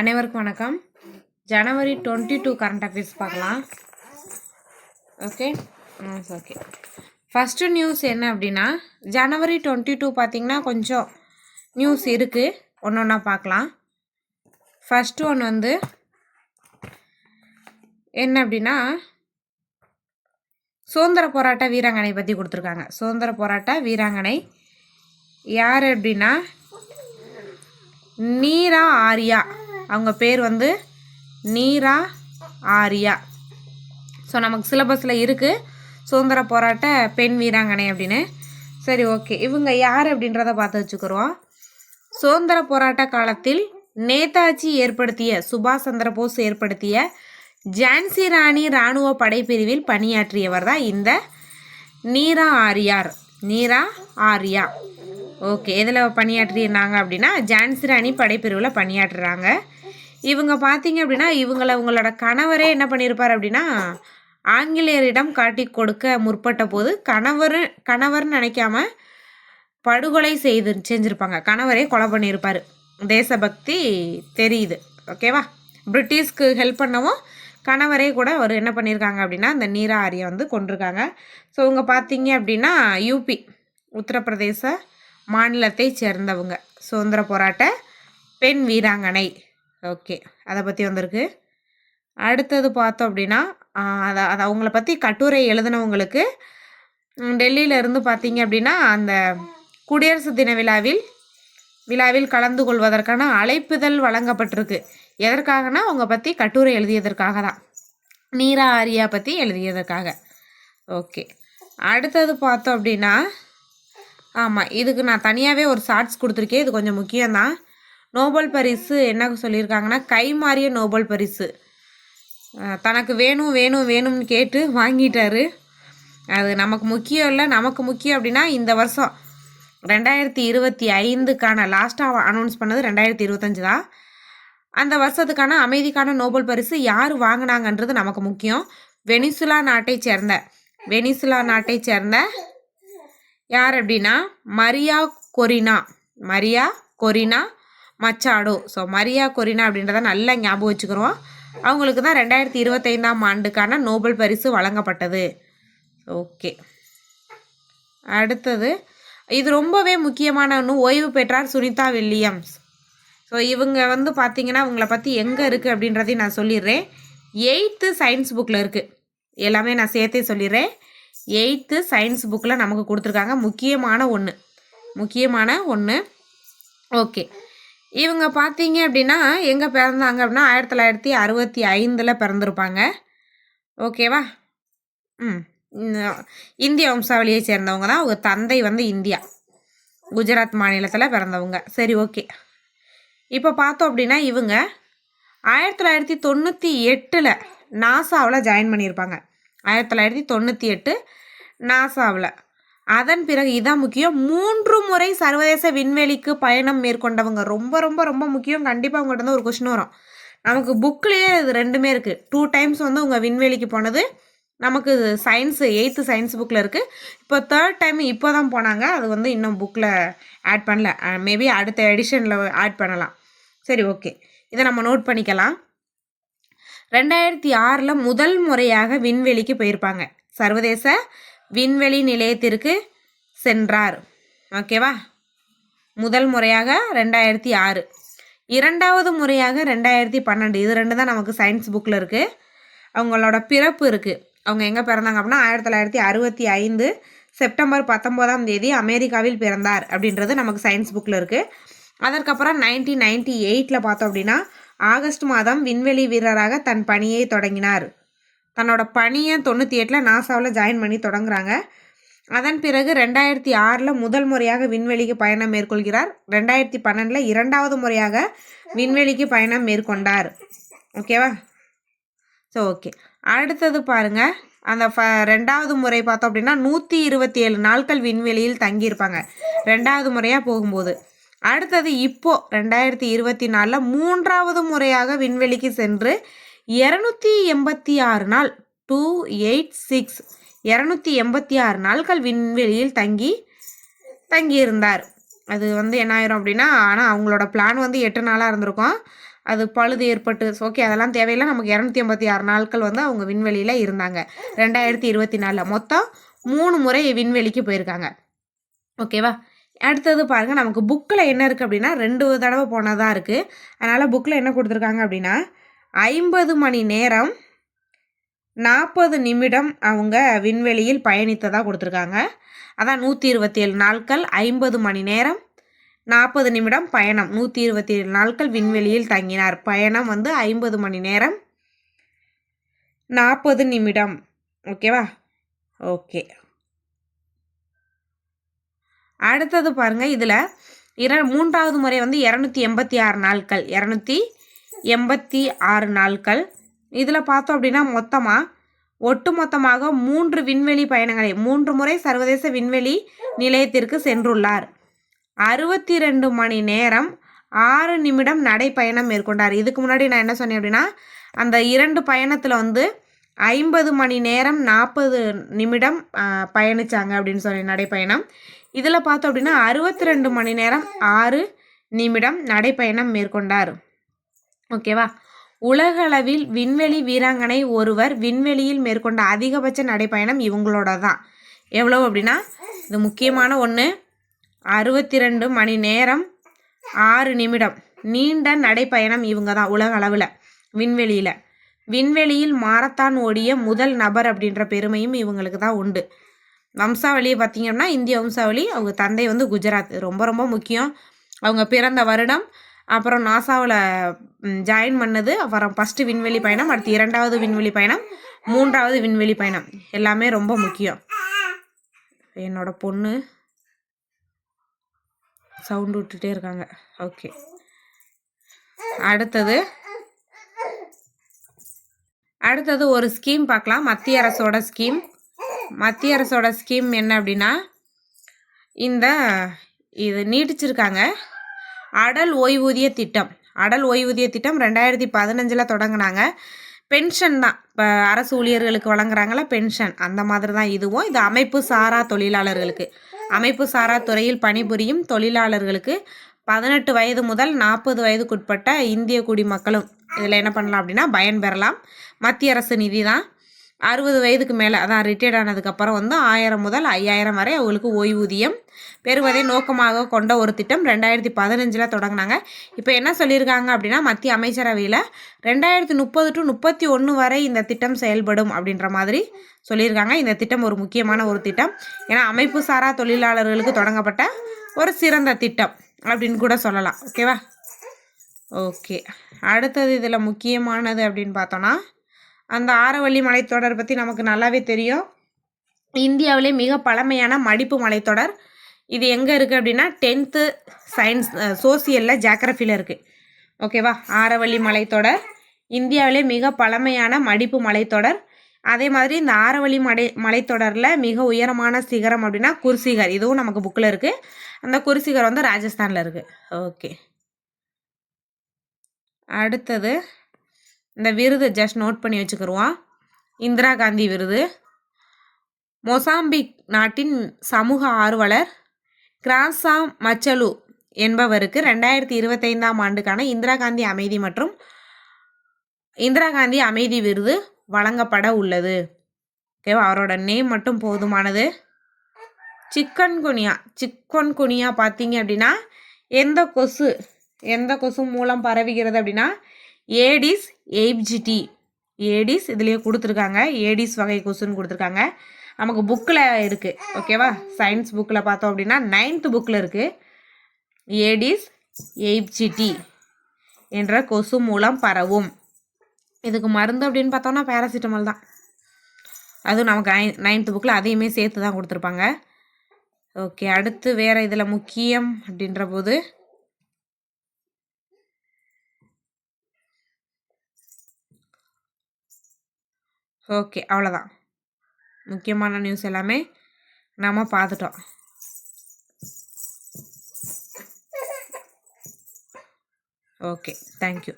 அனைவருக்கும் வணக்கம். ஜனவரி டுவெண்ட்டி டூ கரண்ட் அஃபேர்ஸ் பார்க்கலாம். ஓகே ஓகே ஃபஸ்ட்டு நியூஸ் என்ன அப்படின்னா ஜனவரி டுவெண்ட்டி டூ பார்த்தீங்கன்னா கொஞ்சம் நியூஸ் இருக்குது ஒன்று ஒன்றா பார்க்கலாம். ஃபஸ்ட்டு ஒன்று வந்து என்ன அப்படின்னா சுதந்திர போராட்ட வீராங்கனை பற்றி கொடுத்துருக்காங்க. சுதந்திர போராட்ட வீராங்கனை யார் அப்படின்னா நீரா ஆரியா. அவங்க பேர் வந்து நீரா ஆரியா. ஸோ நமக்கு சிலபஸில் இருக்குது சுதந்திர போராட்ட பெண் வீராங்கனை அப்படின்னு. சரி ஓகே இவங்க யார் அப்படின்றத பார்த்து வச்சுக்கிறோம். சுதந்திர போராட்ட காலத்தில் நேதாஜி ஏற்படுத்திய சுபாஷ் சந்திர போஸ் ஏற்படுத்திய ஜான்சி ராணி இராணுவ படைப்பிரிவில் பணியாற்றியவர் தான் இந்த நீரா ஆரியார். நீரா ஆரியா. ஓகே எதில் பணியாற்றியிருந்தாங்க அப்படின்னா ஜான்சி ராணி படைப்பிரிவில் பணியாற்றுறாங்க. இவங்க பார்த்தீங்க அப்படின்னா இவங்களை உங்களோட கணவரே என்ன பண்ணியிருப்பார் அப்படின்னா ஆங்கிலேயரிடம் காட்டி கொடுக்க முற்பட்ட போது கணவர் கணவர்னு நினைக்காம படுகொலை செய்து செஞ்சுருப்பாங்க. கணவரே கொலை பண்ணியிருப்பார் தேசபக்தி தெரியுது. ஓகேவா பிரிட்டிஷ்க்கு ஹெல்ப் பண்ணவும் கணவரே கூட அவர் என்ன பண்ணியிருக்காங்க அப்படின்னா அந்த நீரா ஆரியை வந்து கொண்டிருக்காங்க ஸோ இவங்க பார்த்தீங்க அப்படின்னா யூபி உத்தரப்பிரதேச மாநிலத்தை சேர்ந்தவங்க. சுதந்திர போராட்ட பெண் வீராங்கனை. ஓகே. அதை பற்றி வந்திருக்கு. அடுத்தது பார்த்தோம் அப்படின்னா அதை அதை அவங்கள பற்றி கட்டுரை எழுதினவங்களுக்கு டெல்லியில இருந்து பார்த்தீங்க அப்படின்னா அந்த குடியரசு தின விழாவில் விழாவில் கலந்து கொள்வதற்கான அழைப்புதல் வழங்கப்பட்டிருக்கு. எதற்காகனா அவங்க பற்றி கட்டுரை எழுதியதற்காக தான். நீரா ஆரியா பற்றி எழுதியதற்காக. ஓகே. அடுத்தது பார்த்தோம் அப்படின்னா ஆமாம் இதுக்கு நான் தனியாகவே ஒரு ஷார்ட்ஸ் கொடுத்துருக்கேன். இது கொஞ்சம் முக்கியம்தான். நோபல் பரிசு என்ன சொல்லியிருக்காங்கன்னா கைமாறிய நோபல் பரிசு. தனக்கு வேணும் வேணும் வேணும்னு கேட்டு வாங்கிட்டாரு. அது நமக்கு முக்கியம் இல்லை. நமக்கு முக்கியம் அப்படின்னா இந்த வருஷம் ரெண்டாயிரத்தி இருபத்தி ஐந்துக்கான லாஸ்ட்டாக அனௌன்ஸ் பண்ணது ரெண்டாயிரத்தி இருபத்தஞ்சு தான். அந்த வருஷத்துக்கான அமைதிக்கான நோபல் பரிசு யார் வாங்கினாங்கன்றது நமக்கு முக்கியம். வெனிசுலா நாட்டை சேர்ந்த வெனிசுலா நாட்டை சேர்ந்த யார் அப்படின்னா Maria Corina. Maria Corina Machado. So Maria Corina அப்படின்றத நல்லா ஞாபகம் வச்சுக்கிறோம். அவங்களுக்கு தான் ரெண்டாயிரத்தி இருபத்தைந்தாம் ஆண்டுக்கான நோபல் பரிசு வழங்கப்பட்டது. ஓகே அடுத்தது இது ரொம்பவே முக்கியமான ஒன்று ஓய்வு பெற்றார் சுனிதா வில்லியம்ஸ். ஸோ இவங்க வந்து பார்த்தீங்கன்னா இவங்கள பற்றி எங்கே இருக்குது அப்படின்றதையும் நான் சொல்லிடுறேன். எயித்து சயின்ஸ் புக்கில் இருக்குது எல்லாமே நான் சேர்த்தே சொல்லிடுறேன். எயித்து சயின்ஸ் புக்கில் நமக்கு கொடுத்துருக்காங்க. முக்கியமான ஒன்று முக்கியமான ஒன்று ஓகே இவங்க பார்த்தீங்க அப்படின்னா எங்கே பிறந்தாங்க அப்படின்னா ஆயிரத்தி தொள்ளாயிரத்தி அறுபத்தி ஐந்தில் பிறந்திருப்பாங்க. ஓகேவா? ம். இந்திய வம்சாவளியை சேர்ந்தவங்க தான். அவங்க தந்தை வந்து இந்தியா. குஜராத் மாநிலத்தில் பிறந்தவங்க. சரி ஓகே. இப்போ பார்த்தோம் அப்படின்னா இவங்க ஆயிரத்தி தொள்ளாயிரத்தி தொண்ணூற்றி எட்டில் நாசாவில் ஜாயின் பண்ணியிருப்பாங்க. ஆயிரத்தி தொள்ளாயிரத்தி தொண்ணூற்றி எட்டு நாசாவில். அதன் பிறகு இதான் முக்கியம். மூன்று முறை சர்வதேச விண்வெளிக்கு பயணம் மேற்கொண்டவங்க. ரொம்ப ரொம்ப ரொம்ப முக்கியம். கண்டிப்பாக உங்கள்கிட்ட ஒரு கொஷின் வரும். நமக்கு புக்லேயே இது ரெண்டுமே இருக்குது டூ டைம்ஸ் வந்து உங்கள் விண்வெளிக்கு போனது. நமக்கு சயின்ஸு எயித்து சயின்ஸ் புக்கில் இருக்குது இப்போ தேர்ட் டைம் இப்போ தான் போனாங்க. அது வந்து இன்னும் புக்கில் ஆட் பண்ணல. மேபி அடுத்த எடிஷனில் ஆட் பண்ணலாம். சரி ஓகே இதை நம்ம நோட் பண்ணிக்கலாம். ரெண்டாயிரத்தி ஆறில் முதல் முறையாக விண்வெளிக்கு போயிருப்பாங்க. சர்வதேச விண்வெளி நிலையத்திற்கு சென்றார். ஓகேவா? முதல் முறையாக ரெண்டாயிரத்தி ஆறு. இரண்டாவது முறையாக ரெண்டாயிரத்தி பன்னெண்டு. இது ரெண்டு தான் நமக்கு சயின்ஸ் புக்கில் இருக்குது அவங்களோட பிறப்பு இருக்குது அவங்க எங்கே பிறந்தாங்க அப்படின்னா ஆயிரத்தி தொள்ளாயிரத்தி அறுபத்தி ஐந்து செப்டம்பர் பத்தொம்போதாம் தேதி அமெரிக்காவில் பிறந்தார் அப்படின்றது நமக்கு சயின்ஸ் புக்கில் இருக்குது அதற்கப்புறம் நைன்டீன் நைன்டி எயிட்டில் பார்த்தோம் அப்படின்னா ஆகஸ்ட் மாதம் விண்வெளி வீரராக தன் பணியை தொடங்கினார். தன்னோட பணியை தொண்ணூற்றி எட்டில் நாசாவில் ஜாயின் பண்ணி தொடங்குறாங்க. அதன் பிறகு ரெண்டாயிரத்தி ஆறில் முதல் முறையாக விண்வெளிக்கு பயணம் மேற்கொள்கிறார். ரெண்டாயிரத்தி பன்னெண்டில் இரண்டாவது முறையாக விண்வெளிக்கு பயணம் மேற்கொண்டார். ஓகேவா ஸோ ஓகே அடுத்தது பாருங்க. அந்த ஃப ரெண்டாவது முறை பார்த்தோம் அப்படின்னா நூற்றி இருபத்தி ஏழு நாட்கள் விண்வெளியில் தங்கியிருப்பாங்க. ரெண்டாவது முறையாக போகும்போது. அடுத்தது இப்போது ரெண்டாயிரத்தி இருபத்தி நாலில் மூன்றாவது முறையாக விண்வெளிக்கு சென்று இரநூத்தி எண்பத்தி ஆறு நாள் டூ எயிட் சிக்ஸ் இரநூத்தி எண்பத்தி ஆறு நாட்கள் விண்வெளியில் தங்கி தங்கியிருந்தார். அது வந்து என்ன ஆயிரும் அப்படின்னா ஆனால் அவங்களோட பிளான் வந்து எட்டு நாளாக இருந்திருக்கும். அது பழுது ஏற்பட்டு ஓகே அதெல்லாம் தேவையில்லை. நமக்கு இரநூத்தி ஐம்பத்தி ஆறு நாட்கள் வந்து அவங்க விண்வெளியில் இருந்தாங்க. ரெண்டாயிரத்தி இருபத்தி நாலில் மொத்தம் மூணு முறை விண்வெளிக்கு போயிருக்காங்க. ஓகேவா அடுத்தது பாருங்கள் நமக்கு புக்கில் என்ன இருக்குது அப்படின்னா ரெண்டு தடவை போனதாக இருக்குது அதனால் புக்கில் என்ன கொடுத்துருக்காங்க அப்படின்னா ஐம்பது மணி நேரம் நாற்பது நிமிடம் அவங்க விண்வெளியில் பயணித்ததாக கொடுத்துருக்காங்க. அதான் நூற்றி இருபத்தி ஏழு நாட்கள் ஐம்பது மணி நேரம் நாற்பது நிமிடம் பயணம். நூற்றி இருபத்தி ஏழு நாட்கள் விண்வெளியில் தங்கினார். பயணம் வந்து ஐம்பது மணி நேரம் நாற்பது நிமிடம். ஓகேவா ஓகே அடுத்தது பாருங்கள் இதில் இர மூன்றாவது முறை வந்து இரநூத்தி எண்பத்தி ஆறு நாட்கள். இரநூத்தி எண்பத்தி ஆறு நாட்கள் இதில் பார்த்தோம் அப்படின்னா மொத்தமாக ஒட்டுமொத்தமாக மூன்று விண்வெளி பயணங்களை மூன்று முறை சர்வதேச விண்வெளி நிலையத்திற்கு சென்றுள்ளார். அறுபத்தி ரெண்டு மணி நேரம் ஆறு நிமிடம் நடைப்பயணம் மேற்கொண்டார். இதுக்கு முன்னாடி நான் என்ன சொன்னேன் அப்படின்னா அந்த இரண்டு பயணத்தில் வந்து ஐம்பது மணி நேரம் நாற்பது நிமிடம் பயணித்தாங்க அப்படின்னு சொல்லி நடைப்பயணம். இதில் பார்த்தோம் அப்படின்னா அறுபத்தி ரெண்டு மணி நேரம் ஆறு நிமிடம் நடைப்பயணம் மேற்கொண்டார். ஓகேவா உலகளவில் விண்வெளி வீராங்கனை ஒருவர் விண்வெளியில் மேற்கொண்ட அதிகபட்ச நடைப்பயணம் இவங்களோட தான் எவ்வளோ அப்படின்னா இது முக்கியமான ஒன்று அறுபத்தி ரெண்டு மணி நேரம் ஆறு நிமிடம். நீண்ட நடைப்பயணம் இவங்க தான் உலக அளவில் விண்வெளியில். விண்வெளியில் மாரத்தான் ஓடிய முதல் நபர் அப்படின்ற பெருமையும் இவங்களுக்கு தான் உண்டு. வம்சாவளியை பார்த்திங்கன்னா இந்திய வம்சாவளி அவங்க தந்தை வந்து குஜராத். ரொம்ப ரொம்ப முக்கியம். அவங்க பிறந்த வருடம் அப்புறம் நாசாவில் ஜாயின் பண்ணது. அப்புறம் ஃபஸ்ட்டு விண்வெளி பயணம் அடுத்து இரண்டாவது விண்வெளி பயணம் மூன்றாவது விண்வெளி பயணம். எல்லாமே ரொம்ப முக்கியம். என்னோட பொண்ணு சவுண்டு விட்டுட்டே இருக்காங்க. ஓகே அடுத்தது அடுத்தது ஒரு ஸ்கீம் பார்க்கலாம். மத்திய அரசோட ஸ்கீம் மத்திய அரசோட ஸ்கீம் என்ன அப்படின்னா இந்த இது நீட்டிச்சிருக்காங்க. அடல் ஓய்வூதிய திட்டம். அடல் ஓய்வூதிய திட்டம் ரெண்டாயிரத்தி பதினஞ்சில் தொடங்கினாங்க. பென்ஷன் தான். இப்போ அரசு ஊழியர்களுக்கு வழங்குறாங்களா பென்ஷன். அந்த மாதிரி தான் இதுவும். இது அமைப்பு சாரா தொழிலாளர்களுக்கு. அமைப்பு சாரா துறையில் பணிபுரியும் தொழிலாளர்களுக்கு பதினெட்டு வயது முதல் நாற்பது வயதுக்குட்பட்ட இந்திய குடிமக்களும் இதில் என்ன பண்ணலாம் அப்படின்னா பயன் பெறலாம். மத்திய அரசு நிதி தான் அறுபது வயதுக்கு மேலே அதான் ரிட்டையர்ட் ஆனதுக்கப்புறம் வந்து ஆயிரம் முதல் ஐயாயிரம் வரை அவங்களுக்கு ஓய்வூதியம் பெறுவதை நோக்கமாக கொண்ட ஒரு திட்டம் ரெண்டாயிரத்தி பதினஞ்சில் தொடங்கினாங்க. இப்போ என்ன சொல்லியிருக்காங்க அப்படின்னா மத்திய அமைச்சரவையில் ரெண்டாயிரத்தி முப்பது டு முப்பத்தி ஒன்று வரை இந்த திட்டம் செயல்படும் அப்படின்ற மாதிரி சொல்லியிருக்காங்க. இந்த திட்டம் ஒரு முக்கியமான ஒரு திட்டம். ஏன்னா அமைப்பு சாரா தொழிலாளர்களுக்கு தொடங்கப்பட்ட ஒரு சிறந்த திட்டம் அப்படின்னு கூட சொல்லலாம். ஓகேவா? ஓகே. அடுத்தது இதில் முக்கியமானது அப்படின்னு பார்த்தோன்னா அந்த ஆரவள்ளி மலைத்தொடர் பற்றி நமக்கு நல்லாவே தெரியும். இந்தியாவிலே மிக பழமையான மடிப்பு மலைத்தொடர். இது எங்கே இருக்குது அப்படின்னா டென்த்து சயின்ஸ் சோசியலில் ஜாக்ரஃபியில் இருக்குது ஓகேவா ஆரவள்ளி மலைத்தொடர். இந்தியாவிலே மிக பழமையான மடிப்பு மலைத்தொடர். அதே மாதிரி இந்த ஆரவள்ளி மலை மலைத்தொடரில் மிக உயரமான சிகரம் அப்படின்னா குர்சிகர். இதுவும் நமக்கு புக்கில் இருக்குது அந்த குர்சிகர் வந்து ராஜஸ்தானில் இருக்குது ஓகே அடுத்தது இந்த விருது ஜஸ்ட் நோட் பண்ணி வச்சுக்கிடுவோம் இந்திரா காந்தி விருது. மொசாம்பிக் நாட்டின் சமூக ஆர்வலர் கிராசா மச்சலு என்பவருக்கு ரெண்டாயிரத்தி இருபத்தைந்தாம் ஆண்டுக்கான இந்திரா காந்தி அமைதி மற்றும் இந்திரா காந்தி அமைதி விருது வழங்கப்பட உள்ளது. ஓகேவா அவரோட நேம் மட்டும் போதுமானது. சிக்கன் குனியா சிக்கன் குனியா பார்த்தீங்க அப்படின்னா எந்த கொசு எந்த கொசு மூலம் பரவுகிறது அப்படின்னா ஏடிஸ் எய்ப்ஜிடி ஏடிஸ் இதுலேயே கொடுத்துருக்காங்க. ஏடிஸ் வகை கொசுன்னு கொடுத்துருக்காங்க. நமக்கு புக்கில் இருக்குது ஓகேவா சயின்ஸ் புக்கில் பார்த்தோம் அப்படின்னா நைன்த்து புக்கில் இருக்குது ஏடிஸ் எய்ப்ஜிடி என்ற கொசு மூலம் பரவும். இதுக்கு மருந்து அப்படின்னு பார்த்தோம்னா பேராசிட்டமால் தான். அதுவும் நமக்கு ஐ நைன்த்து புக்கில் அதையுமே சேர்த்து தான் கொடுத்துருப்பாங்க. ஓகே அடுத்து வேறு இதில் முக்கியம் அப்படின்ற போது ஓகே. அவ்வளோதான். முக்கியமான நியூஸ் எல்லாமே நாம் பார்த்துட்டோம். ஓகே. தேங்க்யூ